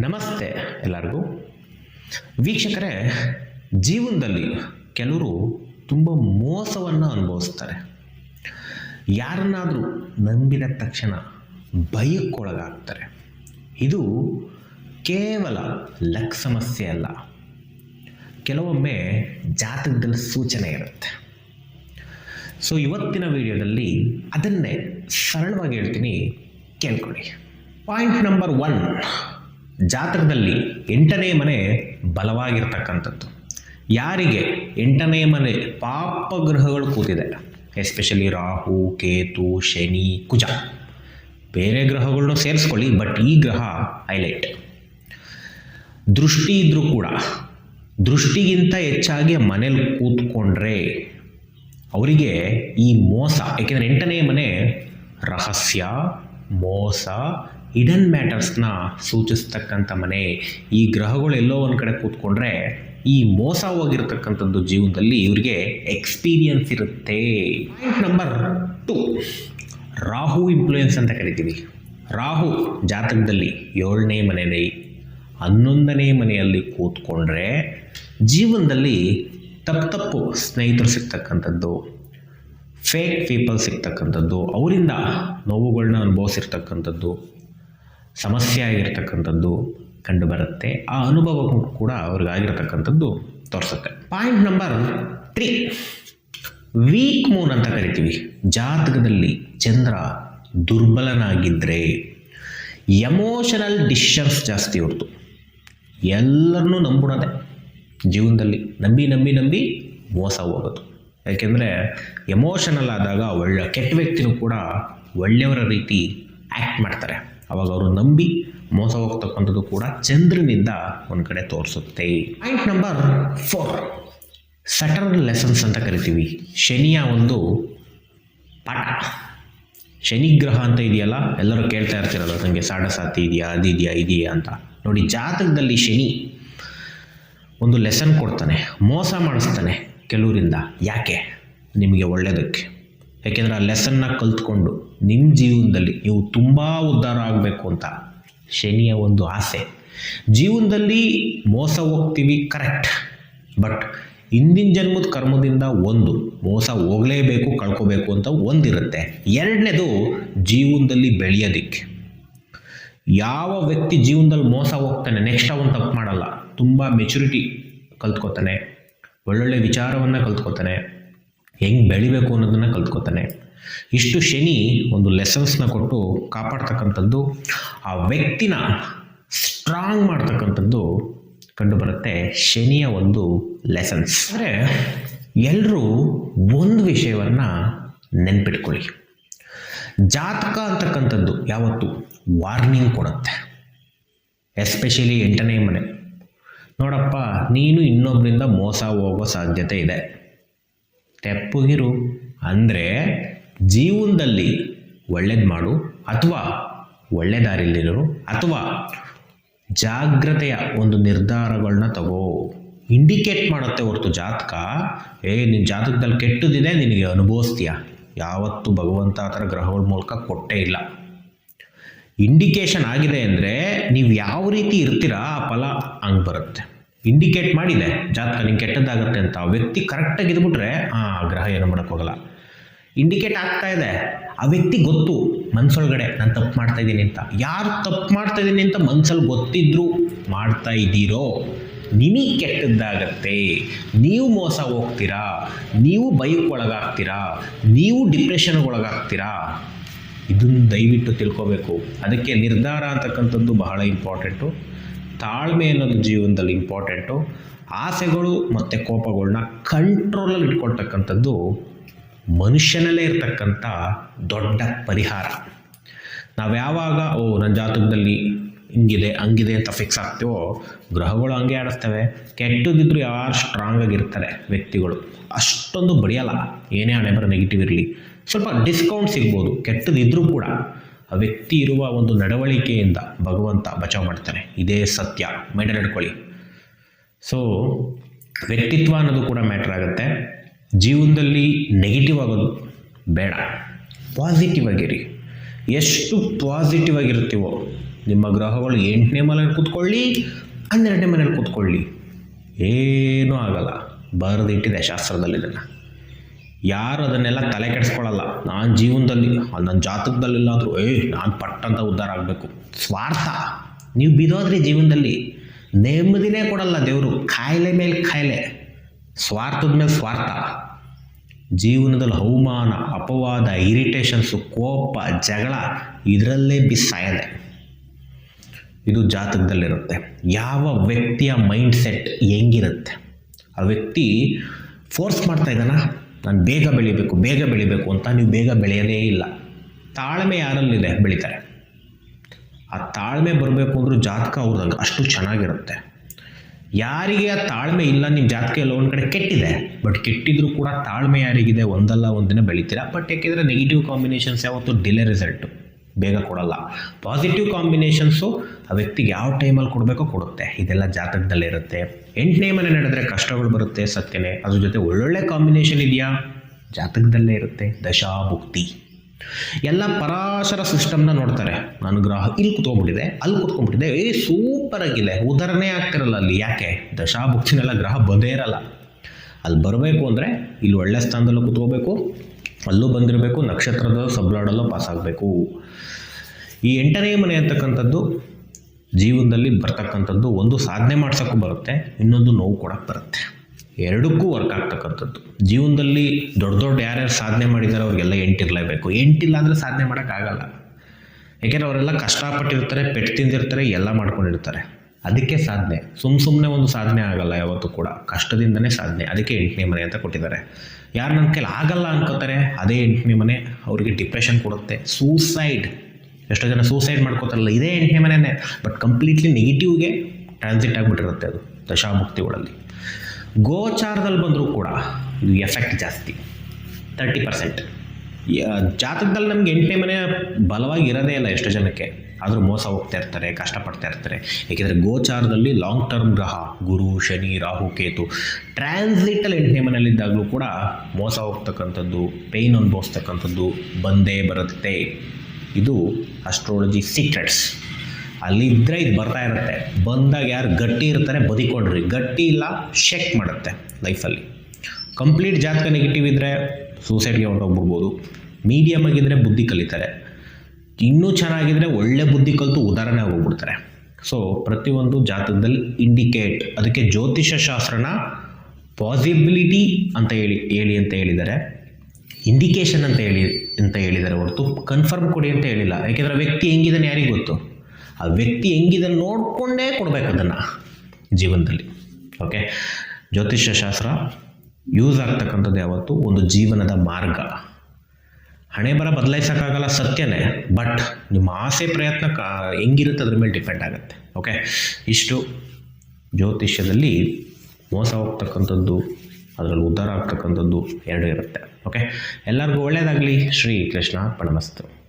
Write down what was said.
ನಮಸ್ತೆ ಎಲ್ಲರಿಗೂ. ವೀಕ್ಷಕರೇ, ಜೀವನದಲ್ಲಿ ಕೆಲವರು ತುಂಬ ಮೋಸವನ್ನು ಅನುಭವಿಸ್ತಾರೆ. ಯಾರನ್ನಾದರೂ ನಂಬಿದ ತಕ್ಷಣ ಭಯಕ್ಕೊಳಗಾಗ್ತಾರೆ. ಇದು ಕೇವಲ ಲಕ್ ಸಮಸ್ಯೆ ಅಲ್ಲ. ಕೆಲವೊಮ್ಮೆ ಜಾತಕದಲ್ಲಿ ಸೂಚನೆ ಇರುತ್ತೆ. ಸೊ ಇವತ್ತಿನ ವಿಡಿಯೋದಲ್ಲಿ ಅದನ್ನೇ ಸರಳವಾಗಿ ಹೇಳ್ತೀನಿ. ಕೇಳ್ಕೊಳ್ಳಿ. ಪಾಯಿಂಟ್ ನಂಬರ್ ಒನ್ ಜಾತಕದಲ್ಲಿ ಎಂಟನೇ ಮನೆ ಬಲವಾಗಿರ್ತಕ್ಕಂಥದ್ದು. ಯಾರಿಗೆ? ಎಂಟನೇ ಮನೆ ಪಾಪ ಗ್ರಹಗಳು ಕೂತಿದೆ. ಎಸ್ಪೆಷಲಿ ರಾಹು, ಕೇತು, ಶನಿ, ಕುಜ. ಬೇರೆ ಗ್ರಹಗಳನ್ನೂ ಸೇರಿಸ್ಕೊಳ್ಳಿ, ಬಟ್ ಈ ಗ್ರಹ ಹೈಲೈಟ್. ದೃಷ್ಟಿ ಇದ್ರೂ ಕೂಡ, ದೃಷ್ಟಿಗಿಂತ ಹೆಚ್ಚಾಗಿ ಮನೇಲಿ ಕೂತ್ಕೊಂಡ್ರೆ ಅವರಿಗೆ ಈ ಮೋಸ, ಏಕೆಂದರೆ ಎಂಟನೇ ಮನೆ ರಹಸ್ಯ, ಮೋಸ ಹಿಡನ್ ಮ್ಯಾಟರ್ಸ್ನ ಸೂಚಿಸ್ತಕ್ಕಂಥ ಮನೆ. ಈ ಗ್ರಹಗಳು ಎಲ್ಲೋ ಒಂದು ಕಡೆ ಕೂತ್ಕೊಂಡ್ರೆ ಈ ಮೋಸ ಹೋಗಿರ್ತಕ್ಕಂಥದ್ದು ಜೀವನದಲ್ಲಿ ಇವರಿಗೆ ಎಕ್ಸ್ಪೀರಿಯನ್ಸ್ ಇರುತ್ತೆ. Point number two Rahu influence ಅಂತ ಕರಿತೀವಿ. ರಾಹು ಜಾತಕದಲ್ಲಿ ಏಳನೇ ಮನೆಯಲ್ಲಿ, ಹನ್ನೊಂದನೇ ಮನೆಯಲ್ಲಿ ಕೂತ್ಕೊಂಡ್ರೆ ಜೀವನದಲ್ಲಿ ತಪ್ಪು ತಪ್ಪು ಸ್ನೇಹಿತರು ಸಿಗ್ತಕ್ಕಂಥದ್ದು ಫೇಕ್ ಪೀಪಲ್ ಸಿಗ್ತಕ್ಕಂಥದ್ದು, ಅವರಿಂದ ನೋವುಗಳನ್ನ ಅನುಭವಿಸಿರ್ತಕ್ಕಂಥದ್ದು ಸಮಸ್ಯೆ ಆಗಿರ್ತಕ್ಕಂಥದ್ದು ಕಂಡುಬರುತ್ತೆ. ಆ ಅನುಭವ ಕೂಡ ಅವ್ರಿಗಾಗಿರ್ತಕ್ಕಂಥದ್ದು ತೋರಿಸುತ್ತೆ. Point number three weak moon ಅಂತ ಕರಿತೀವಿ. ಜಾತಕದಲ್ಲಿ ಚಂದ್ರ ದುರ್ಬಲನಾಗಿದ್ದರೆ ಎಮೋಷನಲ್ ಡಿಸಿಷನ್ಸ್ ಜಾಸ್ತಿ ಹೊರತು ಎಲ್ಲರನ್ನೂ ನಂಬಿಡೋದೆ ಜೀವನದಲ್ಲಿ ನಂಬಿ ನಂಬಿ ನಂಬಿ ಮೋಸ ಹೋಗೋದು. ಯಾಕೆಂದರೆ ಎಮೋಷನಲ್ ಆದಾಗ ಒಳ್ಳೆ ಕೆಟ್ಟ ವ್ಯಕ್ತಿನೂ ಕೂಡ ಒಳ್ಳೆಯವರ ರೀತಿ ಆ್ಯಕ್ಟ್ ಮಾಡ್ತಾರೆ. ಅವಾಗ ಅವರು ನಂಬಿ ಮೋಸ ಹೋಗ್ತಕ್ಕಂಥದ್ದು ಕೂಡ ಚಂದ್ರನಿಂದ ಒಂದು ಕಡೆ ತೋರಿಸುತ್ತೆ. Point number four Saturn lessons ಅಂತ ಕರಿತೀವಿ. ಶನಿಯ ಒಂದು ಪಾಠ. ಶನಿಗ್ರಹ ಅಂತ ಇದೆಯಲ್ಲ, ಎಲ್ಲರೂ ಕೇಳ್ತಾ ಇರ್ತಿರಲ್ಲ ನನಗೆ ಸಾಡಸಾತಿ ಇದೆಯಾ ಅದಿದೆಯಾ ಇದೆಯಾ ಅಂತ. ನೋಡಿ, ಜಾತಕದಲ್ಲಿ ಶನಿ ಒಂದು ಲೆಸನ್ ಕೊಡ್ತಾನೆ, ಮೋಸ ಮಾಡಿಸ್ತಾನೆ ಕೆಲವರಿಂದ. ಯಾಕೆ? ನಿಮಗೆ ಒಳ್ಳೆಯದಕ್ಕೆ ಯಾಕೆಂದರೆ ಆ ಲೆಸನ್ನ ಕಲ್ತ್ಕೊಂಡು ನಿಮ್ಮ ಜೀವನದಲ್ಲಿ ನೀವು ತುಂಬ ಉದ್ಧಾರ ಆಗಬೇಕು ಅಂತ ಶನಿಯ ಒಂದು ಆಸೆ. ಜೀವನದಲ್ಲಿ ಮೋಸ ಹೋಗ್ತೀವಿ ಕರೆಕ್ಟ್ ಬಟ್ ಹಿಂದಿನ ಜನ್ಮದ ಕರ್ಮದಿಂದ ಒಂದು, ಮೋಸ ಹೋಗಲೇಬೇಕು, ಕಳ್ಕೋಬೇಕು ಅಂತ ಒಂದಿರುತ್ತೆ. ಎರಡನೇದು ಜೀವನದಲ್ಲಿ ಬೆಳೆಯೋದಿಕ್ಕೆ. ಯಾವ ವ್ಯಕ್ತಿ ಜೀವನದಲ್ಲಿ ಮೋಸ ಹೋಗ್ತಾನೆ ನೆಕ್ಸ್ಟ್ ಅವನು ತಪ್ಪು ಮಾಡಲ್ಲ. ತುಂಬ ಮೆಚುರಿಟಿ ಕಲ್ತ್ಕೋತಾನೆ, ಒಳ್ಳೊಳ್ಳೆ ವಿಚಾರವನ್ನು ಕಲ್ತ್ಕೋತಾನೆ. ಹೆಂಗೆ ಬೆಳಿಬೇಕು ಅನ್ನೋದನ್ನು ಕಲ್ತ್ಕೋತಾನೆ. ಇಷ್ಟು ಶನಿ ಒಂದು ಲೆಸನ್ಸ್ನ ಕೊಟ್ಟು ಕಾಪಾಡ್ತಕ್ಕಂಥದ್ದು, ಆ ವ್ಯಕ್ತಿನ ಸ್ಟ್ರಾಂಗ್ ಮಾಡ್ತಕ್ಕಂಥದ್ದು ಕಂಡುಬರುತ್ತೆ ಶನಿಯ ಒಂದು ಲೆಸನ್ಸ್ ಅಂದರೆ ಎಲ್ಲರೂ ಒಂದು ವಿಷಯವನ್ನು ನೆನ್ಪಿಟ್ಕೊಳ್ಳಿ. ಜಾತಕ ಅಂತಕ್ಕಂಥದ್ದು ಯಾವತ್ತು ವಾರ್ನಿಂಗ್ ಕೊಡುತ್ತೆ. ಎಸ್ಪೆಷಲಿ ಎಂಟನೇ ಮನೆ. ನೋಡಪ್ಪ, ನೀನು ಇನ್ನೊಬ್ಬರಿಂದ ಮೋಸ ಹೋಗೋ ಸಾಧ್ಯತೆ ಇದೆ. ತೆಪ್ಪಗಿರು ಅಂದರೆ ಜೀವನದಲ್ಲಿ ಒಳ್ಳೇದು ಮಾಡು ಅಥವಾ ಒಳ್ಳೆ ದಾರಿಯಲ್ಲಿರು ಅಥವಾ ಜಾಗ್ರತೆಯ ಒಂದು ನಿರ್ಧಾರಗಳನ್ನ ತಗೋ. ಇಂಡಿಕೇಟ್ ಮಾಡುತ್ತೆ ಹೊರತು ಜಾತಕ. ಏ ನಿನ್ನ ಜಾತಕದಲ್ಲಿ ಕೆಟ್ಟದಿದೆ, ನಿನಗೆ ಅನುಭವಿಸ್ತೀಯ? ಯಾವತ್ತೂ ಭಗವಂತ ಆ ಥರ ಗ್ರಹಗಳ ಮೂಲಕ ಕೊಟ್ಟೇ ಇಲ್ಲ. ಇಂಡಿಕೇಶನ್ ಆಗಿದೆ ಅಂದರೆ ನೀವು ಯಾವ ರೀತಿ ಇರ್ತೀರಾ, ಆ ಫಲ ಹಂಗೆ ಬರುತ್ತೆ. ಇಂಡಿಕೇಟ್ ಮಾಡಿದೆ. ಜಾತಕ ನಿಂಗೆ ಕೆಟ್ಟದ್ದಾಗತ್ತೆ ಅಂತ. ವ್ಯಕ್ತಿ ಕರೆಕ್ಟಾಗಿ ಇದ್ಬಿಟ್ರೆ ಆ ಗ್ರಹ ಏನು ಮಾಡೋಕ್ಕೋಗಲ್ಲ ಇಂಡಿಕೇಟ್ ಆಗ್ತಾ ಇದೆ. ಆ ವ್ಯಕ್ತಿ ಗೊತ್ತು. ಮನ್ಸೊಳಗಡೆ ನಾನು ತಪ್ಪು ಮಾಡ್ತಾ ಇದ್ದೀನಿ ಅಂತ. ಯಾರು ತಪ್ಪು ಮಾಡ್ತಾ ಇದ್ದೀನಿ ಅಂತ ಮನ್ಸಲ್ಲಿ ಗೊತ್ತಿದ್ರು ಮಾಡ್ತಾ ಇದ್ದೀರೋ? ನಿಮಗೆ ಕೆಟ್ಟದ್ದಾಗತ್ತೆ. ನೀವು ಮೋಸ ಹೋಗ್ತೀರಾ? ನೀವು ಒಳಗಾಗ್ತೀರಾ? ನೀವು ಡಿಪ್ರೆಷನ್ಗೆ ಒಳಗಾಗ್ತೀರಾ? ಇದನ್ನು ದಯವಿಟ್ಟು ತಿಳ್ಕೋಬೇಕು. ಅದಕ್ಕೆ ನಿರ್ಧಾರ ಅಂತಕ್ಕಂಥದ್ದು ಬಹಳ ಇಂಪಾರ್ಟೆಂಟು ತಾಳ್ಮೆ ಅನ್ನೋದು ಜೀವನದಲ್ಲಿ ಇಂಪಾರ್ಟೆಂಟು ಆಸೆಗಳು ಮತ್ತು ಕೋಪಗಳನ್ನ ಕಂಟ್ರೋಲಲ್ಲಿ ಇಟ್ಕೊಳ್ತಕ್ಕಂಥದ್ದು ಮನುಷ್ಯನಲ್ಲೇ ಇರತಕ್ಕಂಥ ದೊಡ್ಡ ಪರಿಹಾರ. ನಾವು ಯಾವಾಗ, ಓ ನನ್ನ ಜಾತಕದಲ್ಲಿ ಹಿಂಗಿದೆ, ಹಂಗಿದೆ ಅಂತ ಫಿಕ್ಸ್ ಆಗ್ತೀವೋ, ಗ್ರಹಗಳು ಹಂಗೆ ಆಡಿಸ್ತವೆ. ಕೆಟ್ಟದಿದ್ದರೂ ಯಾರು ಸ್ಟ್ರಾಂಗ್ ಆಗಿರ್ತಾರೆ ವ್ಯಕ್ತಿಗಳು. ಅಷ್ಟೊಂದು ಬಡಿಯಲ್ಲ. ಏನೇ ಹಣೆ ಬರೋ ನೆಗೆಟಿವ್ ಇರಲಿ. ಸ್ವಲ್ಪ ಡಿಸ್ಕೌಂಟ್ ಸಿಗ್ಬೋದು. ಕೆಟ್ಟದಿದ್ದರೂ ಕೂಡ. ವ್ಯಕ್ತಿ ಇರುವ ಒಂದು ನಡವಳಿಕೆಯಿಂದ ಭಗವಂತ ಬಚಾವ್ ಮಾಡ್ತಾನೆ. ಇದೇ ಸತ್ಯ. ಮೈಂಡಲ್ಲಿ ಇಟ್ಕೊಳ್ಳಿ ಸೊ ವ್ಯಕ್ತಿತ್ವ ಅನ್ನೋದು ಕೂಡ ಮ್ಯಾಟ್ರ್ ಆಗುತ್ತೆ. ಜೀವನದಲ್ಲಿ ನೆಗೆಟಿವ್ ಆಗೋದು ಬೇಡ. ಪಾಸಿಟಿವ್ ಆಗಿರಿ. ಎಷ್ಟು ಪಾಸಿಟಿವ್ ಆಗಿರ್ತೀವೋ ನಿಮ್ಮ ಗ್ರಹಗಳು ಎಂಟನೇ ಮನೇಲಿ ಕೂತ್ಕೊಳ್ಳಿ, ಹನ್ನೆರಡನೇ ಮನೇಲಿ ಕೂತ್ಕೊಳ್ಳಿ. ಏನೂ ಆಗಲ್ಲ. ಬರೆದಿಟ್ಟಿದೆ ಶಾಸ್ತ್ರದಲ್ಲಿ ಇದನ್ನು. ಯಾರು ಅದನ್ನೆಲ್ಲ ತಲೆ ಕೆಡಿಸ್ಕೊಳ್ಳಲ್ಲ. ನಾನು ಜೀವನದಲ್ಲಿ ನನ್ನ ಜಾತಕದಲ್ಲಿಲ್ಲಾದರೂ, ಏ, ನಾನು ಪಟ್ಟಂತ ಉದ್ಧಾರ ಆಗಬೇಕು. ಸ್ವಾರ್ಥ. ನೀವು ಬಿದೋದ್ರಿ ಜೀವನದಲ್ಲಿ. ನೆಮ್ಮದಿನೇ ಕೊಡಲ್ಲ ದೇವರು. ಕಾಯಿಲೆ ಮೇಲೆ ಕಾಯಿಲೆ ಸ್ವಾರ್ಥದ ಮೇಲೆ ಸ್ವಾರ್ಥ. ಜೀವನದಲ್ಲಿ ಅವಮಾನ, ಅಪವಾದ, ಇರಿಟೇಷನ್ಸು, ಕೋಪ, ಜಗಳ ಇದರಲ್ಲೇ ಬಿಸಾಯದೆ. ಇದು ಜಾತಕದಲ್ಲಿರುತ್ತೆ. ಯಾವ ವ್ಯಕ್ತಿಯ ಮೈಂಡ್ ಸೆಟ್ ಹೆಂಗಿರುತ್ತೆ? ಆ ವ್ಯಕ್ತಿ ಫೋರ್ಸ್ ಮಾಡ್ತಾ ಇದ್ದಾನ? ನಾನು ಬೇಗ ಬೆಳಿಬೇಕು ಬೇಗ ಬೆಳಿಬೇಕು ಅಂತ ನೀವು ಬೇಗ ಬೆಳೆಯಲೇ ಇಲ್ಲ. ತಾಳ್ಮೆ ಯಾರಲ್ಲಿದೆ? ಬೆಳಿತಾರೆ. ಆ ತಾಳ್ಮೆ ಬರಬೇಕು ಅಂದ್ರೆ ಜಾತಕ ಅವ್ರದಾಗ ಅಷ್ಟು ಚೆನ್ನಾಗಿರುತ್ತೆ. ಯಾರಿಗೆ ಆ ತಾಳ್ಮೆ ಇಲ್ಲ, ನಿಮ್ಮ ಜಾತಕ ಎಲ್ಲ ಒಂದು ಕಡೆ ಕೆಟ್ಟಿದೆ. ಬಟ್ ಕೆಟ್ಟಿದ್ರು ಕೂಡ ತಾಳ್ಮೆ ಯಾರಿಗಿದೆ? ಒಂದಲ್ಲ ಒಂದಿನ ಬೆಳಿತೀರಾ? ಬಟ್ ಯಾಕೆಂದರೆ ನೆಗೆಟಿವ್ ಕಾಂಬಿನೇಷನ್ಸ್ ಯಾವತ್ತು ಡಿಲೇ ರಿಸಲ್ಟು ಬೇಗ ಕೊಡಲ್ಲ. ಪಾಸಿಟಿವ್ ಕಾಂಬಿನೇಷನ್ಸು ಆ ವ್ಯಕ್ತಿಗೆ ಯಾವ ಟೈಮಲ್ಲಿ ಕೊಡಬೇಕೋ ಕೊಡುತ್ತೆ. ಇದೆಲ್ಲ ಜಾತಕದಲ್ಲೇ ಇರುತ್ತೆ. ಎಂಟನೇ ಮನೆ ನಡೆದ್ರೆ ಕಷ್ಟಗಳು ಬರುತ್ತೆ ಸತ್ಯನೇ. ಅದ್ರ ಜೊತೆ ಒಳ್ಳೊಳ್ಳೆ ಕಾಂಬಿನೇಷನ್ ಇದೆಯಾ? ಜಾತಕದಲ್ಲೇ ಇರುತ್ತೆ. ದಶಾಭುಕ್ತಿ. ಎಲ್ಲ ಪರಾಶರ ಸಿಸ್ಟಮ್ನ ನೋಡ್ತಾರೆ. ನಾನು ಗ್ರಹ, ಇಲ್ಲಿ ಕುತ್ಕೊಂಡ್ಬಿಟ್ಟಿದೆ, ಅಲ್ಲಿ ಕುತ್ಕೊಂಡ್ಬಿಟ್ಟಿದೆ. ಏ ಸೂಪರ್ ಆಗಿದೆ. ಉದಾಹರಣೆ ಆಗ್ತಿರಲ್ಲ ಅಲ್ಲಿ. ಯಾಕೆ? ದಶಾಭುಕ್ತಿನೆಲ್ಲ ಗ್ರಹ ಬಂದೇ ಇರಲ್ಲ. ಅಲ್ಲಿ ಬರಬೇಕು ಅಂದರೆ ಇಲ್ಲಿ ಒಳ್ಳೆ ಸ್ಥಾನದಲ್ಲೂ ಕುತ್ಕೋಬೇಕು. ಅಲ್ಲೂ ಬಂದಿರಬೇಕು ನಕ್ಷತ್ರದ ಸಬ್ಲಾಡಲ್ಲೂ ಪಾಸ್ ಆಗಬೇಕು. ಈ ಎಂಟನೇ ಮನೆ ಅಂತಕ್ಕಂಥದ್ದು ಜೀವನದಲ್ಲಿ ಬರ್ತಕ್ಕಂಥದ್ದು ಒಂದು ಸಾಧನೆ ಮಾಡ್ಸೋಕ್ಕೂ ಬರುತ್ತೆ, ಇನ್ನೊಂದು ನೋವು ಕೊಡಕ್ಕೆ ಬರುತ್ತೆ. ಎರಡಕ್ಕೂ ವರ್ಕ್ ಆಗ್ತಕ್ಕಂಥದ್ದು. ಜೀವನದಲ್ಲಿ ದೊಡ್ಡ ದೊಡ್ಡ ಯಾರ್ಯಾರು ಸಾಧನೆ ಮಾಡಿದ್ದಾರೆ ಅವ್ರಿಗೆಲ್ಲ ಎಂಟಿರಲೇಬೇಕು. ಎಂಟಿಲ್ಲ ಅಂದರೆ ಸಾಧನೆ ಮಾಡೋಕ್ಕಾಗಲ್ಲ. ಯಾಕೆಂದರೆ ಅವರೆಲ್ಲ ಕಷ್ಟಪಟ್ಟಿರ್ತಾರೆ, ಪೆಟ್ಟು ತಿಂದಿರ್ತಾರೆ, ಎಲ್ಲ ಮಾಡ್ಕೊಂಡಿರ್ತಾರೆ. ಅದಕ್ಕೆ ಸಾಧನೆ. ಸುಮ್ಮ ಸುಮ್ಮನೆ ಒಂದು ಸಾಧನೆ ಆಗಲ್ಲ ಯಾವತ್ತೂ ಕೂಡ. ಕಷ್ಟದಿಂದನೇ ಸಾಧನೆ. ಅದಕ್ಕೆ ಎಂಟನೇ ಮನೆ ಅಂತ ಕೊಟ್ಟಿದ್ದಾರೆ. ಯಾರು ನನ್ನ ಕೈಲಿ ಆಗಲ್ಲ ಅನ್ಕೋತಾರೆ, ಅದೇ ಎಂಟನೇ ಮನೆ ಅವರಿಗೆ ಡಿಪ್ರೆಷನ್ ಕೊಡುತ್ತೆ. ಸೂಸೈಡ್ ಎಷ್ಟೋ ಜನ ಸೂಸೈಡ್ ಮಾಡ್ಕೋತಾರಲ್ಲ, ಇದೇ ಎಂಟನೇ ಮನೆಯೇ ಬಟ್ ಕಂಪ್ಲೀಟ್ಲಿ ನೆಗೆಟಿವ್ಗೆ ಟ್ರಾನ್ಸಿಟ್ ಆಗಿಬಿಟ್ಟಿರುತ್ತೆ ಅದು, ದಶಾಮುಕ್ತಿಗಳಲ್ಲಿ. ಗೋಚಾರದಲ್ಲಿ ಬಂದರೂ ಕೂಡ ಇದು ಎಫೆಕ್ಟ್ ಜಾಸ್ತಿ. ತರ್ಟಿ ಪರ್ಸೆಂಟ್ ಜಾತಕದಲ್ಲಿ ನಮ್ಗೆ ಎಂಟನೇ ಮನೆ ಬಲವಾಗಿ ಇರೋದೇ ಇಲ್ಲ ಎಷ್ಟೋ ಜನಕ್ಕೆ. ಆದರೂ ಮೋಸ ಹೋಗ್ತಾ ಇರ್ತಾರೆ, ಕಷ್ಟಪಡ್ತಾ ಇರ್ತಾರೆ. ಏಕೆಂದರೆ ಗೋಚಾರದಲ್ಲಿ ಲಾಂಗ್ ಟರ್ಮ್ ಗ್ರಹ, ಗುರು, ಶನಿ, ರಾಹು, ಕೇತು ಟ್ರಾನ್ಸಿಟಲ್ ಎಂಟನೇ ಮನೆಯಲ್ಲಿದ್ದಾಗಲೂ ಕೂಡ ಮೋಸ ಹೋಗ್ತಕ್ಕಂಥದ್ದು ಪೇಯ್ನ್ ಅನುಭವಿಸ್ತಕ್ಕಂಥದ್ದು ಬಂದೇ ಬರುತ್ತೆ. ಇದು ಅಸ್ಟ್ರಾಲಜಿ ಸೀಕ್ರೆಟ್ಸ್ ಅಲ್ಲಿದ್ದರೆ ಇದು ಬರ್ತಾ ಇರುತ್ತೆ. ಬಂದಾಗ ಯಾರು ಗಟ್ಟಿ ಇರ್ತಾರೆ ಬದಿಕೊಂಡ್ರಿ ಗಟ್ಟಿ ಇಲ್ಲ ಶೆಕ್ ಮಾಡುತ್ತೆ ಲೈಫಲ್ಲಿ ಕಂಪ್ಲೀಟ್ ಜಾತಕ ನೆಗೆಟಿವ್ ಇದ್ದರೆ ಸೂಸೈಡ್ಗೆ ಹೊರಟೋಗ್ಬಿಡ್ಬೋದು. ಮೀಡಿಯಮ್ ಆಗಿದ್ದರೆ ಬುದ್ಧಿ ಕಲಿತಾರೆ. ಇನ್ನೂ ಚೆನ್ನಾಗಿದ್ರೆ ಒಳ್ಳೆ ಬುದ್ಧಿ ಕಲಿತು ಉದಾಹರಣೆ ಹೋಗ್ಬಿಡ್ತಾರೆ ಸೊ ಪ್ರತಿಯೊಂದು ಜಾತಕದಲ್ಲಿ ಇಂಡಿಕೇಟ್ ಅದಕ್ಕೆ ಜ್ಯೋತಿಷ ಶಾಸ್ತ್ರನ ಪಾಸಿಬಿಲಿಟಿ ಅಂತ ಹೇಳಿ ಹೇಳಿ ಅಂತ ಹೇಳಿದ್ದಾರೆ. ಇಂಡಿಕೇಶನ್ ಅಂತ ಹೇಳಿ, ಅಂತ ಹೇಳಿದ್ದಾರೆ ಹೊರತು. ಕನ್ಫರ್ಮ್ ಕೊಡಿ ಅಂತ ಹೇಳಿಲ್ಲ. ಯಾಕೆಂದರೆ ವ್ಯಕ್ತಿ ಹೆಂಗಿದ್ದಾನೆ ಯಾರಿಗೆ ಗೊತ್ತು? ಆ ವ್ಯಕ್ತಿ ಹೆಂಗಿದ್ದಾನೆ ನೋಡಿಕೊಂಡೇ ಕೊಡಬೇಕು ಅದನ್ನು ಜೀವನದಲ್ಲಿ. ಓಕೆ ಜ್ಯೋತಿಷ್ಯ ಶಾಸ್ತ್ರ ಯೂಸ್ ಆಗ್ತಕ್ಕಂಥದ್ದು ಯಾವತ್ತು? ಒಂದು ಜೀವನದ ಮಾರ್ಗ. ಹಣೆ ಬರ ಬದಲಾಯಿಸೋಕ್ಕಾಗಲ್ಲ ಸತ್ಯನೇ ಬಟ್ ನಿಮ್ಮ ಆಸೆ ಪ್ರಯತ್ನ ಕ ಹೆಂಗಿರುತ್ತೆ ಅದ್ರ ಮೇಲೆ ಡಿಪೆಂಡ್ ಆಗುತ್ತೆ ಓಕೆ ಇಷ್ಟು ಜ್ಯೋತಿಷ್ಯದಲ್ಲಿ ಮೋಸ ಹೋಗ್ತಕ್ಕಂಥದ್ದು, ಅದರಲ್ಲಿ ಉದ್ಧಾರ ಆಗ್ತಕ್ಕಂಥದ್ದು ಎರಡೂ ಇರುತ್ತೆ ಓಕೆ ಎಲ್ಲರಿಗೂ ಒಳ್ಳೆಯದಾಗಲಿ ಶ್ರೀ ಕೃಷ್ಣ ಪಣಮಸ್ತು